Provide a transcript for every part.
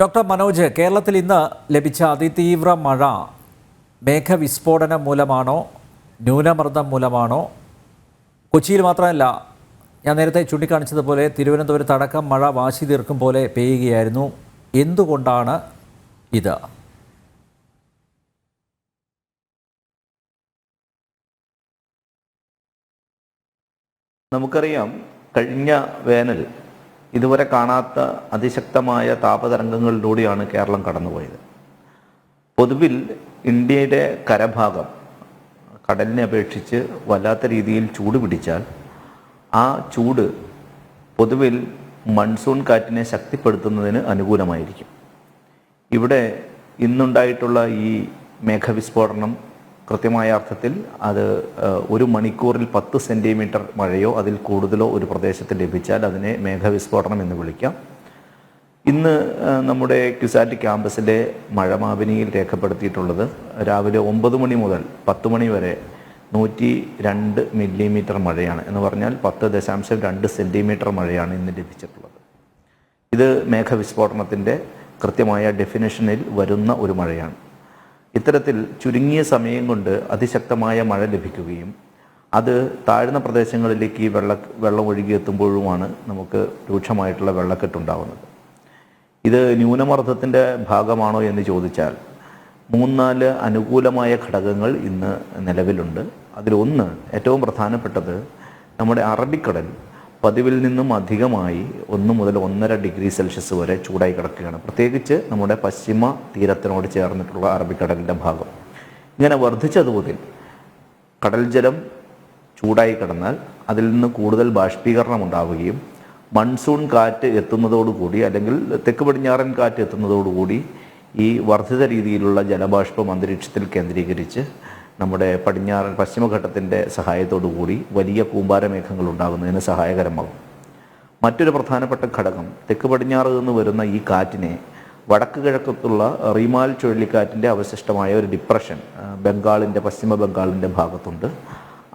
Doctor Manoj കേരളത്തിൽ ഇന്ന് ലഭിച്ച അതിതീവ്ര മഴ മേഘവിസ്ഫോടനം മൂലമാണോ ന്യൂനമർദ്ദം മൂലമാണോ? കൊച്ചിയിൽ മാത്രമല്ല ഞാൻ നേരത്തെ ചൂണ്ടിക്കാണിച്ചതുപോലെ തിരുവനന്തപുരത്ത് അടക്കം മഴ വാശി തീർക്കും പോലെ പെയ്യുകയായിരുന്നു. എന്തുകൊണ്ടാണ് ഇത്? നമുക്കറിയാം കഴിഞ്ഞ വേനൽ ഇതുവരെ കാണാത്ത അതിശക്തമായ താപതരംഗങ്ങളിലൂടെയാണ് കേരളം കടന്നുപോയത്. പൊതുവിൽ ഇന്ത്യയുടെ കരഭാഗം കടലിനെ അപേക്ഷിച്ച് വല്ലാത്ത രീതിയിൽ ചൂട് പിടിച്ചാൽ ആ ചൂട് പൊതുവിൽ മൺസൂൺ കാറ്റിനെ ശക്തിപ്പെടുത്തുന്നതിന് അനുകൂലമായിരിക്കും. ഇവിടെ ഇന്നുണ്ടായിട്ടുള്ള ഈ മേഘവിസ്ഫോടനം കൃത്യമായ അർത്ഥത്തിൽ അത് ഒരു മണിക്കൂറിൽ പത്ത് സെന്റിമീറ്റർ മഴയോ അതിൽ കൂടുതലോ ഒരു പ്രദേശത്ത് ലഭിച്ചാൽ അതിനെ മേഘവിസ്ഫോടനം എന്ന് വിളിക്കാം. ഇന്ന് നമ്മുടെ ക്യുസാറ്റ് ക്യാമ്പസിലെ മഴമാപിനിയിൽ രേഖപ്പെടുത്തിയിട്ടുള്ളത് രാവിലെ ഒമ്പത് മണി മുതൽ പത്ത് മണി വരെ നൂറ്റി രണ്ട് മില്ലിമീറ്റർ മഴയാണ്. എന്ന് പറഞ്ഞാൽ പത്ത് ദശാംശം രണ്ട് സെന്റിമീറ്റർ മഴയാണ് ഇന്ന് ലഭിച്ചിട്ടുള്ളത്. ഇത് മേഘവിസ്ഫോടനത്തിന്റെ കൃത്യമായ ഡെഫിനേഷനിൽ വരുന്ന ഒരു മഴയാണ്. ഇത്തരത്തിൽ ചുരുങ്ങിയ സമയം കൊണ്ട് അതിശക്തമായ മഴ ലഭിക്കുകയും അത് താഴ്ന്ന പ്രദേശങ്ങളിലേക്ക് ഈ വെള്ള വെള്ളം ഒഴുകി എത്തുമ്പോഴുമാണ് നമുക്ക് രൂക്ഷമായിട്ടുള്ള വെള്ളക്കെട്ടുണ്ടാകുന്നത് ഇത് ന്യൂനമർദ്ദത്തിന്റെ ഭാഗമാണോ എന്ന് ചോദിച്ചാൽ മൂന്നാൽ അനുകൂലമായ ഘടകങ്ങൾ ഇന്ന് നിലവിലുണ്ട്. അതിലൊന്ന് ഏറ്റവും പ്രധാനപ്പെട്ടത് നമ്മുടെ അറബിക്കടൽ പതിവിൽ നിന്നും അധികമായി ഒന്ന് മുതൽ ഒന്നര ഡിഗ്രി സെൽഷ്യസ് വരെ ചൂടായി കിടക്കുകയാണ്. പ്രത്യേകിച്ച് നമ്മുടെ പശ്ചിമ തീരത്തിനോട് ചേർന്നിട്ടുള്ള അറബിക്കടലിന്റെ ഭാഗം. ഇങ്ങനെ വർദ്ധിച്ച തോതിൽ കടൽ ജലം ചൂടായി കിടന്നാൽ അതിൽ നിന്ന് കൂടുതൽ ബാഷ്പീകരണം ഉണ്ടാവുകയും മൺസൂൺ കാറ്റ് എത്തുന്നതോടുകൂടി അല്ലെങ്കിൽ തെക്ക് പടിഞ്ഞാറൻ കാറ്റ് എത്തുന്നതോടുകൂടി ഈ വർദ്ധിത രീതിയിലുള്ള ജലബാഷ്പം അന്തരീക്ഷത്തിൽ കേന്ദ്രീകരിച്ച് നമ്മുടെ പടിഞ്ഞാറൻ പശ്ചിമഘട്ടത്തിന്റെ സഹായത്തോടു കൂടി വലിയ കൂമ്പാരമേഘങ്ങൾ ഉണ്ടാകുന്നതിന് സഹായകരമാകും. മറ്റൊരു പ്രധാനപ്പെട്ട ഘടകം തെക്ക് പടിഞ്ഞാറ് നിന്ന് വരുന്ന ഈ കാറ്റിനെ വടക്ക് കിഴക്കത്തുള്ള റീമാൽ ചുഴലിക്കാറ്റിന്റെ അവശിഷ്ടമായ ഒരു ഡിപ്രഷൻ ബംഗാളിന്റെ പശ്ചിമ ബംഗാളിന്റെ ഭാഗത്തുണ്ട്.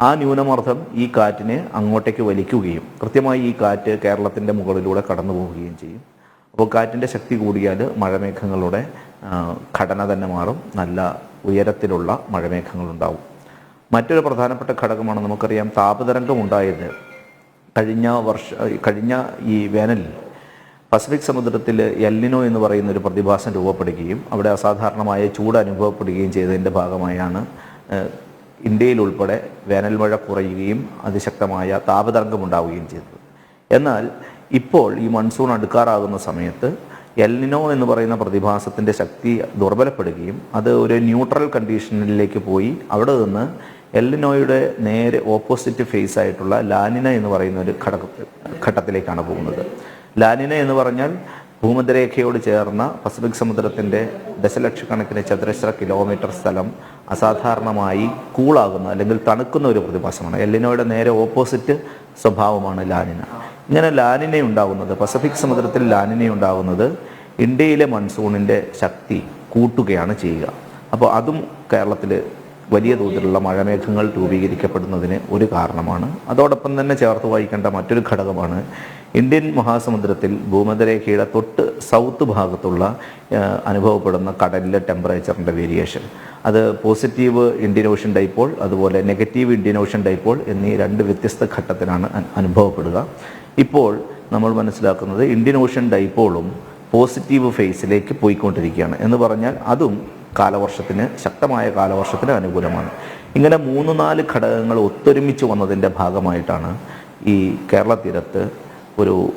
ആ ന്യൂനമർദ്ദം ഈ കാറ്റിനെ അങ്ങോട്ടേക്ക് വലിക്കുകയും കൃത്യമായി ഈ കാറ്റ് കേരളത്തിന്റെ മുകളിലൂടെ കടന്നു പോവുകയും ചെയ്യും. അപ്പോൾ കാറ്റിന്റെ ശക്തി കൂടിയാൽ മഴമേഘങ്ങളുടെ ഘടന തന്നെ മാറും. നല്ല ഉയരത്തിലുള്ള മഴമേഘങ്ങളുണ്ടാവും. മറ്റൊരു പ്രധാനപ്പെട്ട ഘടകമാണ് നമുക്കറിയാം താപതരംഗം ഉണ്ടായത്. കഴിഞ്ഞ വർഷ കഴിഞ്ഞ ഈ വേനലിൽ പസഫിക് സമുദ്രത്തിൽ എല്ലിനോ എന്ന് പറയുന്ന ഒരു പ്രതിഭാസം രൂപപ്പെടുകയും അവിടെ അസാധാരണമായ ചൂട് അനുഭവപ്പെടുകയും ചെയ്തതിന്റെ ഭാഗമായാണ് ഇന്ത്യയിൽ ഉൾപ്പെടെ വേനൽ മഴ കുറയുകയും അതിശക്തമായ താപതരംഗം ഉണ്ടാവുകയും ചെയ്തത്. എന്നാൽ ഇപ്പോൾ ഈ മൺസൂൺ അടുക്കാറാകുന്ന സമയത്ത് എൽനിനോ എന്ന് പറയുന്ന പ്രതിഭാസത്തിന്റെ ശക്തി ദുർബലപ്പെടുകയും അത് ഒരു ന്യൂട്രൽ കണ്ടീഷനിലേക്ക് പോയി അവിടെ നിന്ന് എല്ലിനോയുടെ നേരെ ഓപ്പോസിറ്റ് ഫേസ് ആയിട്ടുള്ള ലാനിന എന്ന് പറയുന്ന ഒരു ഘടക ഘട്ടത്തിലേക്കാണ് പോകുന്നത്. ലാനിന എന്ന് പറഞ്ഞാൽ ഭൂമധ്യരേഖയോട് ചേർന്ന പസഫിക് സമുദ്രത്തിന്റെ ദശലക്ഷക്കണക്കിന് ചതുരശ്ര കിലോമീറ്റർ സ്ഥലം അസാധാരണമായി കൂളാകുന്ന അല്ലെങ്കിൽ തണുക്കുന്ന ഒരു പ്രതിഭാസമാണ്. എല്ലിനോയുടെ നേരെ ഓപ്പോസിറ്റ് സ്വഭാവമാണ് ലാനിന. ഇങ്ങനെ ലാനിനെ ഉണ്ടാകുന്നത് പസഫിക് സമുദ്രത്തിൽ ലാനിനെ ഉണ്ടാകുന്നത് ഇന്ത്യയിലെ മൺസൂണിന്റെ ശക്തി കൂട്ടുകയാണ് ചെയ്യുക. അപ്പോൾ അതും കേരളത്തിൽ വലിയ തോതിലുള്ള മഴമേഘങ്ങൾ രൂപീകരിക്കപ്പെടുന്നതിന് ഒരു കാരണമാണ്. അതോടൊപ്പം തന്നെ ചേർത്ത് വായിക്കേണ്ട മറ്റൊരു ഘടകമാണ് ഇന്ത്യൻ മഹാസമുദ്രത്തിൽ ഭൂമധ്യരേഖയുടെ തൊട്ട് സൗത്ത് ഭാഗത്തുള്ള അനുഭവപ്പെടുന്ന കടലിലെ ടെമ്പറേച്ചറിന്റെ വേരിയേഷൻ അത് പോസിറ്റീവ് ഇന്ത്യൻ ഓഷ്യൻ ഡൈപ്പോൾ അതുപോലെ നെഗറ്റീവ് ഇന്ത്യൻ ഓഷ്യൻ ഡൈപ്പോൾ എന്നീ രണ്ട് വ്യത്യസ്ത ഘട്ടത്തിലാണ് അനുഭവപ്പെടുക. ഇപ്പോൾ നമ്മൾ മനസ്സിലാക്കുന്നത് ഇന്ത്യൻ ഓഷ്യൻ ഡൈപോളും പോസിറ്റീവ് ഫേസിലേക്ക് പോയിക്കൊണ്ടിരിക്കുകയാണ്. എന്ന് പറഞ്ഞാൽ അതും കാലവർഷത്തിന് ശക്തമായ കാലവർഷത്തിന് അനുകൂലമാണ്. ഇങ്ങനെ മൂന്ന് നാല് ഘടകങ്ങൾ ഒത്തൊരുമിച്ച് വന്നതിന്റെ ഭാഗമായിട്ടാണ് ഈ കേരള തീരത്ത് ഒരു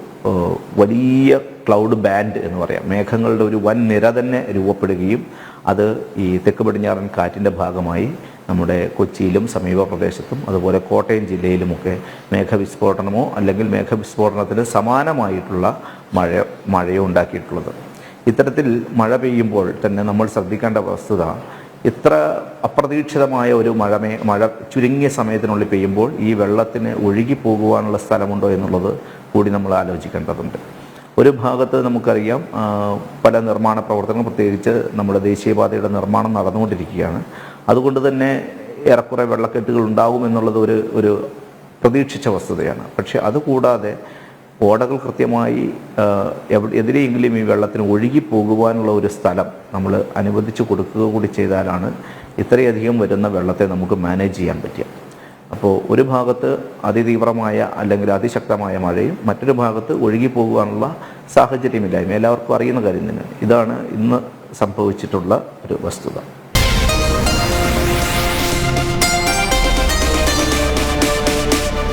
വലിയ ക്ലൗഡ് ബാൻഡ് എന്ന് പറയാം. മേഘങ്ങളുടെ ഒരു വൻ നിര തന്നെ രൂപപ്പെടുകയും അത് ഈ തെക്ക് പടിഞ്ഞാറൻ കാറ്റിന്റെ ഭാഗമായി നമ്മുടെ കൊച്ചിയിലും സമീപ പ്രദേശത്തും അതുപോലെ കോട്ടയം ജില്ലയിലുമൊക്കെ മേഘവിസ്ഫോടനമോ അല്ലെങ്കിൽ മേഘവിസ്ഫോടനത്തിന് സമാനമായിട്ടുള്ള മഴ മഴയോ ഉണ്ടാക്കിയിട്ടുള്ളത്. ഇത്തരത്തിൽ മഴ പെയ്യുമ്പോൾ തന്നെ നമ്മൾ ശ്രദ്ധിക്കേണ്ട വസ്തുത ഇത്ര അപ്രതീക്ഷിതമായ ഒരു മഴമേ മഴ ചുരുങ്ങിയ സമയത്തിനുള്ളിൽ പെയ്യുമ്പോൾ ഈ വെള്ളത്തിന് ഒഴുകി പോകുവാനുള്ള സ്ഥലമുണ്ടോ എന്നുള്ളത് കൂടി നമ്മൾ ആലോചിക്കേണ്ടതുണ്ട്. ഒരു ഭാഗത്ത് നമുക്കറിയാം പല നിർമ്മാണ പ്രവർത്തനങ്ങൾ പ്രത്യേകിച്ച് നമ്മുടെ ദേശീയപാതയുടെ നിർമ്മാണം നടന്നുകൊണ്ടിരിക്കുകയാണ്. അതുകൊണ്ട് തന്നെ ഏറെക്കുറെ വെള്ളക്കെട്ടുകൾ ഉണ്ടാകും എന്നുള്ളത് ഒരു ഒരു പ്രതീക്ഷിച്ച വസ്തുതയാണ്. പക്ഷേ അതുകൂടാതെ ഓടകൾ കൃത്യമായി എതിരെയെങ്കിലും ഈ വെള്ളത്തിന് ഒഴുകി പോകുവാനുള്ള ഒരു സ്ഥലം നമ്മൾ അനുവദിച്ചു കൊടുക്കുക കൂടി ചെയ്താലാണ് ഇത്രയധികം വരുന്ന വെള്ളത്തെ നമുക്ക് മാനേജ് ചെയ്യാൻ പറ്റുക. അപ്പോൾ ഒരു ഭാഗത്ത് അതിതീവ്രമായ അല്ലെങ്കിൽ അതിശക്തമായ മഴയും മറ്റൊരു ഭാഗത്ത് ഒഴുകി പോകുവാനുള്ള സാഹചര്യമില്ലായ്മ. എല്ലാവർക്കും അറിയുന്ന കാര്യം തന്നെ. ഇതാണ് ഇന്ന് സംഭവിച്ചിട്ടുള്ള ഒരു വസ്തുത.